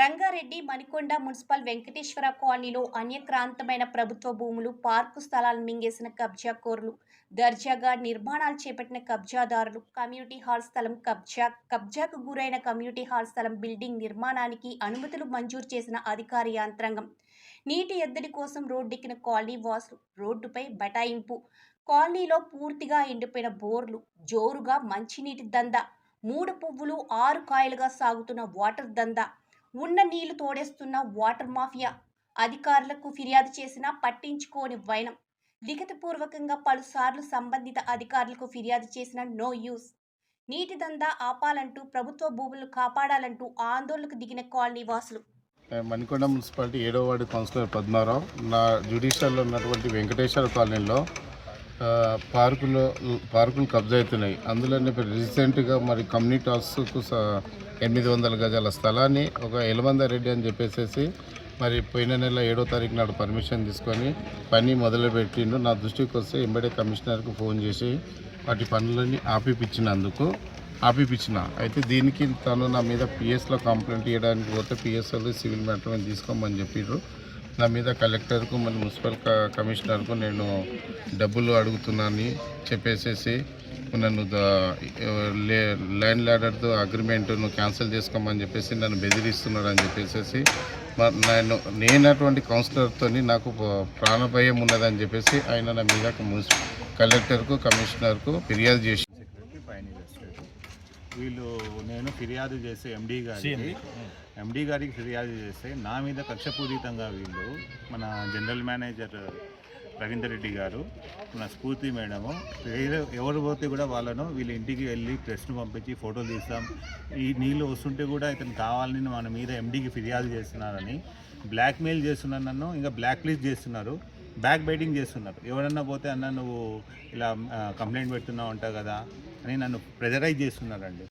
Rangareddy Manikonda municipal Venkateswara కాలనీలో అన్యక్రాంతమైన ప్రభుత్వ భూములు పార్కు స్థలాలను మింగేసిన కబ్జాకోరులు దర్జాగా నిర్మాణాలు చేపట్టిన కబ్జాదారులు కమ్యూనిటీ హాల్ స్థలం కబ్జా కబ్జాకు గురైన కమ్యూనిటీ హాల్ స్థలం బిల్డింగ్ నిర్మాణానికి అనుమతులు మంజూరు చేసిన అధికార యంత్రాంగం. నీటి ఎద్దడి కోసం రోడ్డెక్కిన కాలనీ వాసులు రోడ్డుపై బటాయింపు కాలనీలో పూర్తిగా ఎండిపోయిన బోర్లు జోరుగా మంచినీటి దంద. మూడు పువ్వులు ఆరు కాయలుగా సాగుతున్న వాటర్ దందా. ఉన్న నీళ్ళు తోడేస్తున్న వాటర్ మాఫియా అధికారులకు ఫిర్యాదు చేసినా పట్టించుకోని వైనం. లిఖితపూర్వకంగా పలుసార్లు సంబంధిత అధికారులకు ఫిర్యాదు చేసిన నో యూస్. నీటి దందా ఆపాలంటూ ప్రభుత్వ భూములు కాపాడాలంటూ ఆందోళనకు దిగిన కాలనీ వాసులు. మణికొండ మున్సిపాలిటీ ఏడో వార్డు కౌన్సిలర్ పద్మారావు నా జ్యుడిషియల్లో ఉన్నటువంటి వెంకటేశ్వర కాలనీలో పార్కులో పార్కులు కబ్జా అవుతున్నాయి. అందులోనే రీసెంట్గా మరి కమ్యూనిటీ హాల్స్కు స- ఎనిమిది వందల గజాల స్థలాన్ని ఒక ఎలమంద రెడ్డి అని చెప్పేసి మరి పోయిన నెల ఏడో తారీఖు నాడు పర్మిషన్ తీసుకొని పని మొదలుపెట్టిండు. నా దృష్టికి వస్తే ఎంబడే కమిషనర్కు ఫోన్ చేసి వాటి పనులన్నీ ఆపిపించినందుకు ఆపిపించిన అయితే దీనికి తను నా మీద పిఎస్లో కంప్లైంట్ ఇవ్వడానికి పోతే పిఎస్ఎల్ సివిల్ మ్యాటర్ తీసుకోమని చెప్పారు నా మీద కలెక్టర్కు మన మున్సిపల్ కమిషనర్కు నేను డబ్బులు అడుగుతున్నానని చెప్పేసేసి నన్ను లే ల్యాండ్ లాడర్తో అగ్రిమెంట్ను క్యాన్సిల్ చేసుకోమని చెప్పేసి నన్ను బెదిరిస్తున్నాడు అని చెప్పేసి మరి నేను నేనటువంటి కౌన్సిలర్తో నాకు ప్రాణభయం ఉన్నదని చెప్పేసి ఆయన నా మీద మున్సి కలెక్టర్కు కమిషనర్కు ఫిర్యాదు చేసి వీళ్ళు నేను ఫిర్యాదు చేసే ఎండీ గారికి ఎండీ గారికి. ఫిర్యాదు చేస్తే నా మీద కక్షపూరితంగా వీళ్ళు మన జనరల్ మేనేజర్ రవీందర్ రెడ్డి గారు మన స్ఫూర్తి మేడము వేరే ఎవరు పోతే కూడా వాళ్ళను వీళ్ళ ఇంటికి వెళ్ళి ప్రెస్ను పంపించి ఫోటోలు తీస్తాం. ఈ నీళ్ళు వస్తుంటే కూడా ఇతను కావాలని మన మీద ఎండీకి ఫిర్యాదు చేస్తున్నారని బ్లాక్మెయిల్ చేస్తున్నారు నన్ను ఇంకా బ్లాక్ లిస్ట్ చేస్తున్నారు బ్యాక్ బైటింగ్ చేస్తున్నారు. ఎవరన్నా పోతే అన్న నువ్వు ఇలా కంప్లైంట్ పెడుతున్నావు అంటావు కదా అని నన్ను ప్రెజరైజ్ చేస్తున్నారండి.